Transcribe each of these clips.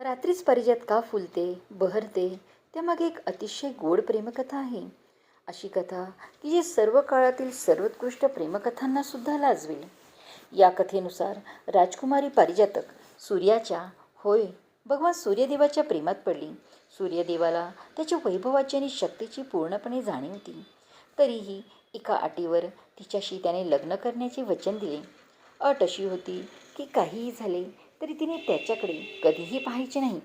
रात्रीच पारिजात का फुलते बहरते त्यामागे एक अतिशय गोड प्रेमकथा आहे. अशी कथा की जी सर्व काळातील सर्वोत्कृष्ट प्रेमकथांना सुद्धा लाजवेल. या कथेनुसार राजकुमारी पारिजातक सूर्याच्या होय भगवान सूर्यदेवाच्या प्रेमात पडली. सूर्यदेवाला त्याच्या वैभवाची आणि शक्तीची पूर्णपणे जाणीव होती. तरीही एका अटीवर तिच्याशी त्याने लग्न करण्याचे वचन दिले. अट अशी होती की काहीही झाले तरी तिने त्याच्याकडे कधीही पाहायचे नाही.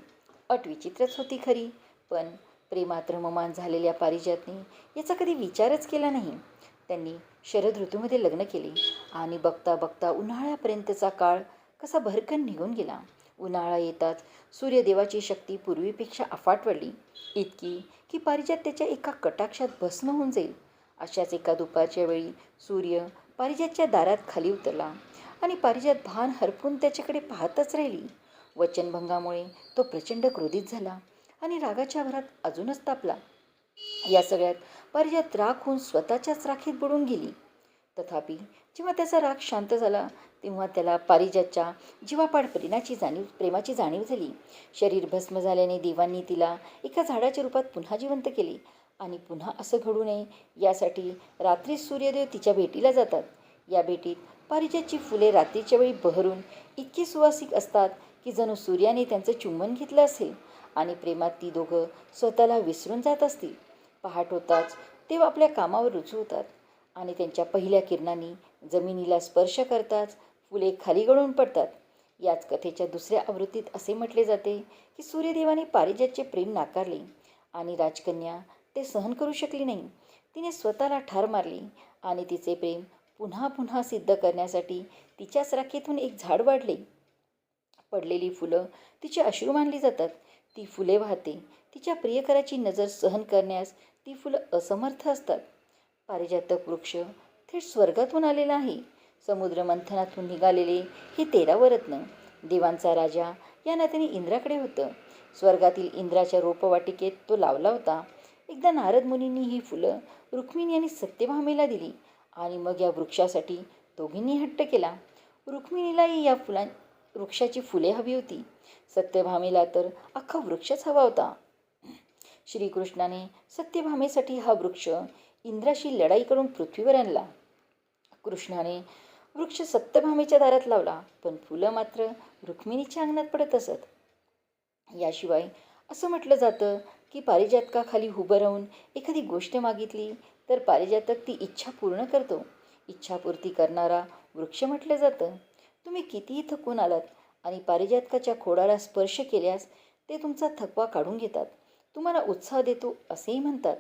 अट विचित्रच होती खरी. पण प्रेमात रममान झालेल्या पारिजातने याचा कधी विचारच केला नाही. त्यांनी शरद ऋतूमध्ये लग्न केले आणि बघता बघता उन्हाळ्यापर्यंतचा काळ कसा भरकन निघून गेला. उन्हाळा येताच सूर्यदेवाची शक्ती पूर्वीपेक्षा अफाट वाढली. इतकी की पारिजात त्याच्या एका कटाक्षात भस्म होऊन जाईल. अशाच एका दुपारच्या वेळी सूर्य पारिजातच्या दारात खाली उतरला. आणि पारिजात भान हरपून त्याच्याकडे पाहतच राहिली. वचनभंगामुळे तो प्रचंड क्रोधित झाला आणि रागाच्या भरात अजूनच तापला. या सगळ्यात पारिजात राग होऊन स्वतःच्याच राखीत बुडून गेली. तथापि जेव्हा त्याचा राग शांत झाला तेव्हा त्याला पारिजातच्या जीवापाड प्रेमाची जाणीव प्रेमाची जाणीव झाली. शरीर भस्म झाल्याने देवांनी तिला एका झाडाच्या रूपात पुन्हा जिवंत केले. आणि पुन्हा असं घडू नये यासाठी रात्री सूर्यदेव तिच्या भेटीला जातात. या भेटीत पारिजातची फुले रात्रीच्या वेळी बहरून इतकी सुवासिक असतात की जणू सूर्याने त्यांचं चुंबन घेतलं असेल आणि प्रेमात ती दोघं स्वतःला विसरून जात असतील. पहाट होताच ते आपल्या कामावर रुजू होतात आणि त्यांच्या पहिल्या किरणांनी जमिनीला स्पर्श करताच फुले खाली गळून पडतात. याच कथेच्या दुसऱ्या आवृत्तीत असे म्हटले जाते की सूर्यदेवाने पारिजातचे प्रेम नाकारले आणि राजकन्या ते सहन करू शकली नाही. तिने स्वतःला ठार मारली आणि तिचे प्रेम पुन्हा पुन्हा सिद्ध करण्यासाठी तिच्याच राखेतून एक झाड वाढले. पडलेली फुलं तिचे अश्रू मानली जातात. ती फुले वाहते. तिच्या प्रियकराची नजर सहन करण्यास ती फुलं असमर्थ असतात. पारिजातक वृक्ष थेट स्वर्गातून आलेला आहे. समुद्र मंथनातून निघालेले हे तेरावं रत्न देवांचा राजा या नात्याने इंद्राकडे होतं. स्वर्गातील इंद्राच्या रोपवाटिकेत तो लावला होता. एकदा नारद मुनींनी ही फुलं रुक्मिणी आणि सत्यभामेला दिली. आणि मग या वृक्षासाठी दोघींनी हट्ट केला. रुक्मिणीलाही या फुलां वृक्षाची फुले हवी होती. सत्यभामेला तर अख्खा वृक्षच हवा होता. श्रीकृष्णाने सत्यभामेसाठी हा वृक्ष इंद्राशी लढाई करून पृथ्वीवर आणला. कृष्णाने वृक्ष सत्यभामेच्या दारात लावला पण फुलं मात्र रुक्मिणीच्या अंगणात पडत असत. याशिवाय असं म्हटलं जातं की पारिजातकाखाली उभं राहून एखादी गोष्ट मागितली तर पारिजातक ती इच्छा पूर्ण करतो. इच्छापूर्ती करणारा वृक्ष म्हटलं जातं. तुम्ही कितीही थकून आलात आणि पारिजातकाच्या खोडाला स्पर्श केल्यास ते तुमचा थकवा काढून घेतात. तुम्हाला उत्साह देतो असेही म्हणतात.